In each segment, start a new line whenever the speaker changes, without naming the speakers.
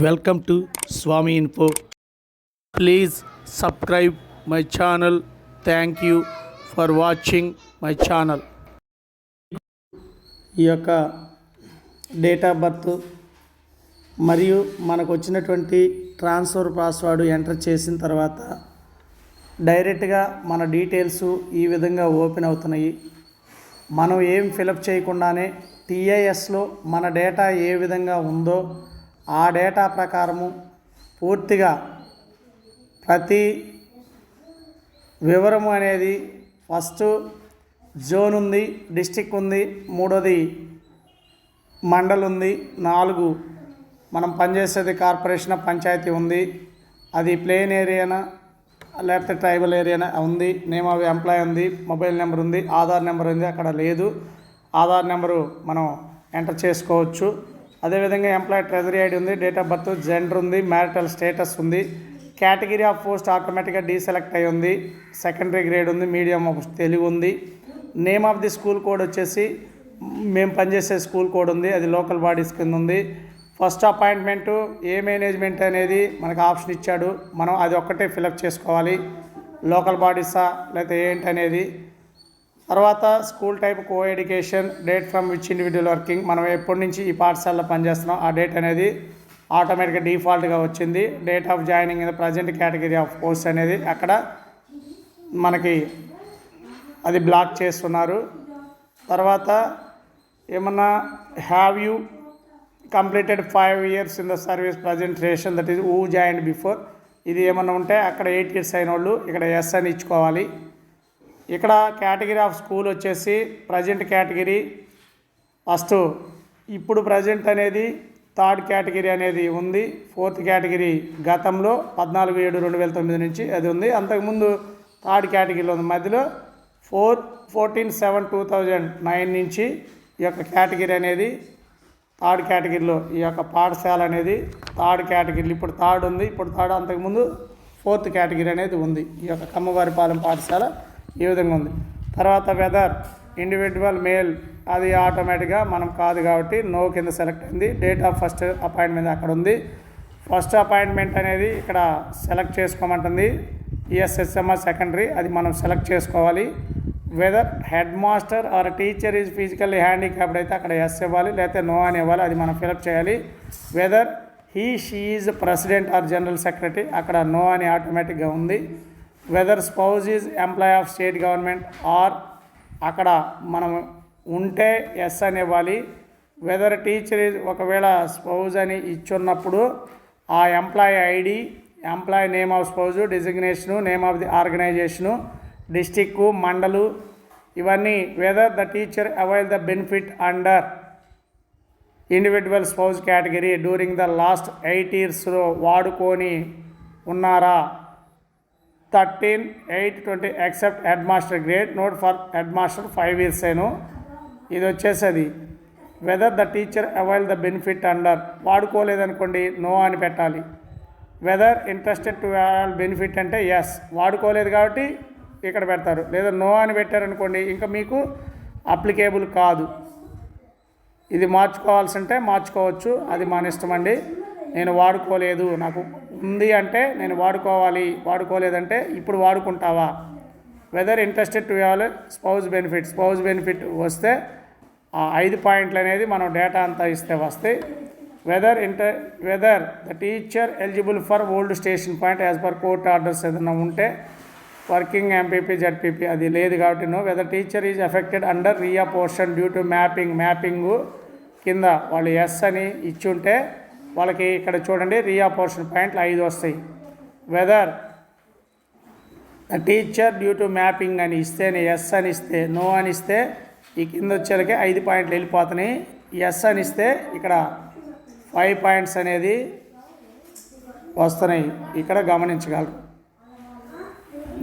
Welcome to Swami info. Please subscribe my channel. Thank you for watching my channel. ఈ యొక్క date of birth మరియు మనకు వచ్చినటువంటి transfer password enter చేసిన తర్వాత డైరెక్ట్గా మన డీటెయిల్స్ ఈ విధంగా ఓపెన్ అవుతున్నాయి. మనం ఏం ఫిలప్ చేయకుండానే టీఐఎస్లో మన డేటా ఏ విధంగా ఉందో ఆ డేటా ప్రకారము పూర్తిగా ప్రతి వివరము అనేది ఫస్ట్ జోన్ ఉంది డిస్టిక్ ఉంది మూడోది మండల్ ఉంది నాలుగు మనం పనిచేసేది కార్పొరేషన్ పంచాయతీ ఉంది అది ప్లేన్ ఏరియానా లేకపోతే ట్రైబల్ ఏరియానా ఉంది నేమ్ ఆఫ్ ఎంప్లాయ్ ఉంది మొబైల్ నెంబర్ ఉంది ఆధార్ నెంబర్ ఉంది అక్కడ లేదు. ఆధార్ నెంబరు మనం ఎంటర్ చేసుకోవచ్చు. అదేవిధంగా ఎంప్లాయీ ట్రెజరీ ఐడి ఉంది డేట్ ఆఫ్ బర్త్ జెండర్ ఉంది మ్యారిటల్ స్టేటస్ ఉంది. కేటగిరీ ఆఫ్ పోస్ట్ ఆటోమేటిక్గా డీసెలెక్ట్ అయి ఉంది. సెకండరీ గ్రేడ్ ఉంది మీడియం ఆఫ్ తెలుగు ఉంది. Name of the school code వచ్చేసి మేము పనిచేసే స్కూల్ కోడ్ ఉంది అది లోకల్ బాడీస్ కింద ఉంది. ఫస్ట్ అపాయింట్మెంటు ఏ మేనేజ్మెంట్ అనేది మనకు ఆప్షన్ ఇచ్చాడు. మనం అది ఒక్కటే ఫిలప్ చేసుకోవాలి. లోకల్ బాడీసా లేకపోతే ఏంటి అనేది తర్వాత school type co education date from which individual working మనం ఎప్పటి నుంచి ఈ పాఠశాలలో పనిచేస్తున్నాం ఆ డేట్ అనేది ఆటోమేటిక్గా డిఫాల్ట్గా వచ్చింది. Date of joining in present category of post అనేది అక్కడ మనకి అది బ్లాక్ చేస్తున్నారు. తర్వాత ఏమన్నా have you completed five years in the service presentation that is uh join before ఇది ఏమన్నా ఉంటే అక్కడ ఎయిట్ ఇయర్స్ అయిన వాళ్ళు ఇక్కడ ఎస్ అని ఇచ్చుకోవాలి. ఇక్కడ కేటగిరీ ఆఫ్ స్కూల్ వచ్చేసి ప్రజెంట్ కేటగిరీ. ఫస్ట్ ఇప్పుడు ప్రజెంట్ అనేది థర్డ్ కేటగిరీ అనేది ఉంది. ఫోర్త్ కేటగిరీ గతంలో పద్నాలుగు ఏడు రెండు వేల తొమ్మిది నుంచి అది ఉంది. అంతకుముందు థర్డ్ కేటగిరీలో ఉంది. మధ్యలో four fourteen seven two thousand nine నుంచి ఈ యొక్క కేటగిరీ అనేది థర్డ్ కేటగిరీలో ఈ యొక్క పాఠశాల అనేది థర్డ్ కేటగిరీ ఇప్పుడు థర్డ్ ఉంది. ఇప్పుడు థర్డ్ అంతకుముందు ఫోర్త్ కేటగిరీ అనేది ఉంది. ఈ యొక్క కమ్మవారిపాలెం పాఠశాల. ఈ విధంగా ఉంది. తర్వాత వెదర్ ఇండివిజువల్ మేల్ అది ఆటోమేటిక్గా మనం కాదు కాబట్టి నో కింద సెలెక్ట్ అయింది. డేట్ ఆఫ్ ఫస్ట్ అపాయింట్మెంట్ అక్కడ ఉంది. ఫస్ట్ అపాయింట్మెంట్ అనేది ఇక్కడ సెలెక్ట్ చేసుకోమంటుంది. ఈఎస్ఎస్ఎంఆర్ సెకండరీ అది మనం సెలెక్ట్ చేసుకోవాలి. Whether head master or teacher is physically handicapped అయితే అక్కడ ఎస్ ఇవ్వాలి. లేకపోతే నో అని ఇవ్వాలి. అది మనం ఫిలప్ చేయాలి. Whether he she is president or general secretary అక్కడ నో అని ఆటోమేటిక్గా ఉంది. Whether spouse is employee of state government or అక్కడ మనం ఉంటే ఎస్ అని ఇవ్వాలి. వెదర్ టీచర్ ఈజ్ ఒకవేళ స్పౌజ్ అని ఇచ్చున్నప్పుడు ఆ employee ID employee name of spouse designation name of the organisation district mandal ఇవన్నీ whether the teacher avail the benefit under individual spouse category during the last eight ఇయర్స్లో వాడుకొని ఉన్నారా? Thirteen eight twenty except head master grade note for head master five years అయిను ఇది వచ్చేసేది. Whether the teacher avail the benefit under వాడుకోలేదనుకోండి no అని పెట్టాలి. Whether interested to avail benefit అంటే yes వాడుకోలేదు కాబట్టి ఇక్కడ పెడతారు. లేదా నో అని పెట్టారనుకోండి ఇంకా మీకు అప్లికేబుల్ కాదు. ఇది మార్చుకోవాల్సి ఉంటే మార్చుకోవచ్చు. అది మన ఇష్టం అండి నేను వాడుకోలేదు నాకు ఉంది అంటే నేను వాడుకోవాలి వాడుకోలేదంటే ఇప్పుడు వాడుకుంటావా? Whether interested to have spouse benefit spouse benefit వస్తే ఆ ఐదు పాయింట్లు అనేది మనం డేటా అంతా ఇస్తే వస్తాయి whether inter whether the teacher eligible for old station point as per court orders ఏదైనా ఉంటే వర్కింగ్ ఎంపీపీ జడ్పీపీ అది లేదు కాబట్టి no whether teacher is affected under reapportion due to mapping mapping కింద వాళ్ళు ఎస్ అని ఇచ్చుంటే వాళ్ళకి ఇక్కడ చూడండి రియా పోర్షన్ పాయింట్లు ఐదు వస్తాయి. Whether teacher due to mapping అని ఇస్తేనే ఎస్ అని ఇస్తే నో అని ఇస్తే ఈ కింద వచ్చేలకి ఐదు పాయింట్లు వెళ్ళిపోతున్నాయి. ఎస్ అని ఇస్తే ఇక్కడ ఫైవ్ పాయింట్స్ అనేది వస్తున్నాయి. ఇక్కడ గమనించగలరు.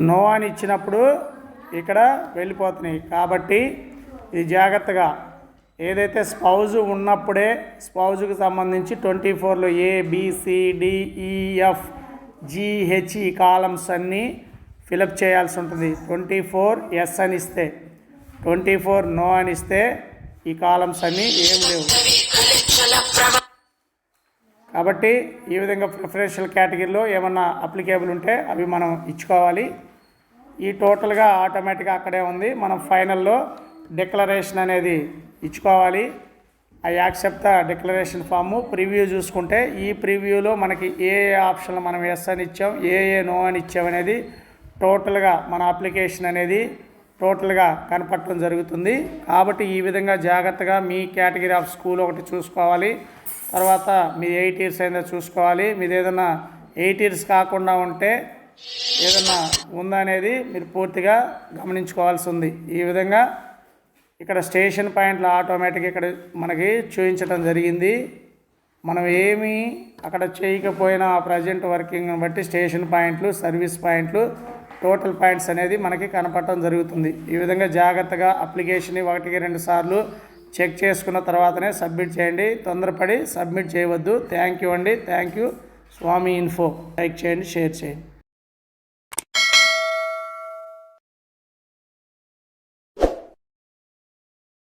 నో అని ఇచ్చినప్పుడు ఇక్కడ వెళ్ళిపోతున్నాయి. కాబట్టి ఇది జాగ్రత్తగా ఏదైతే స్పౌజ్ ఉన్నప్పుడే స్పౌజ్కి సంబంధించి ట్వంటీ ఫోర్లో A B C D E F G H ఈ కాలమ్స్ అన్నీ ఫిలప్ చేయాల్సి ఉంటుంది. ట్వంటీ ఫోర్ ఎస్ అని ఇస్తే ట్వంటీ ఫోర్ నో అని ఇస్తే ఈ కాలమ్స్ అన్నీ ఏం లేవు. కాబట్టి ఈ విధంగా ప్రిఫరెన్షియల్ కేటగిరీలో ఏమన్నా అప్లికేబుల్ ఉంటే అవి మనం ఇచ్చుకోవాలి. ఈ టోటల్గా ఆటోమేటిక్గా అక్కడే ఉంది. మనం ఫైనల్లో డిక్లరేషన్ అనేది ఇచ్చుకోవాలి. ఆ accept the declaration form preview చూసుకుంటే ఈ ప్రివ్యూలో మనకి ఏ ఏ ఆప్షన్లు మనం ఎస్ అని ఇచ్చాం ఏ ఏ నో అని ఇచ్చాం అనేది టోటల్గా మన అప్లికేషన్ అనేది టోటల్గా కనపడటం జరుగుతుంది. కాబట్టి ఈ విధంగా జాగ్రత్తగా మీ కేటగిరీ ఆఫ్ స్కూల్ ఒకటి చూసుకోవాలి. తర్వాత మీ ఎయిట్ ఇయర్స్ అయినా చూసుకోవాలి. మీది ఏదైనా ఎయిట్ ఇయర్స్ కాకుండా ఉంటే ఏదైనా ఉందా అనేది మీరు పూర్తిగా గమనించుకోవాల్సి ఉంది. ఈ విధంగా ఇక్కడ స్టేషన్ పాయింట్లు ఆటోమేటిక్ ఇక్కడ మనకి చూపించడం జరిగింది. మనం ఏమి అక్కడ చేయకపోయినా ప్రజెంట్ వర్కింగ్ బట్టి స్టేషన్ పాయింట్లు సర్వీస్ పాయింట్లు టోటల్ పాయింట్స్ అనేది మనకి కనపడటం జరుగుతుంది. ఈ విధంగా జాగ్రత్తగా అప్లికేషన్ని ఒకటికి రెండు సార్లు చెక్ చేసుకున్న తర్వాతనే సబ్మిట్ చేయండి. తొందరపడి సబ్మిట్ చేయవద్దు. థ్యాంక్ యూ అండి. Thank you. Swamy info. Like చేయండి షేర్ చేయండి.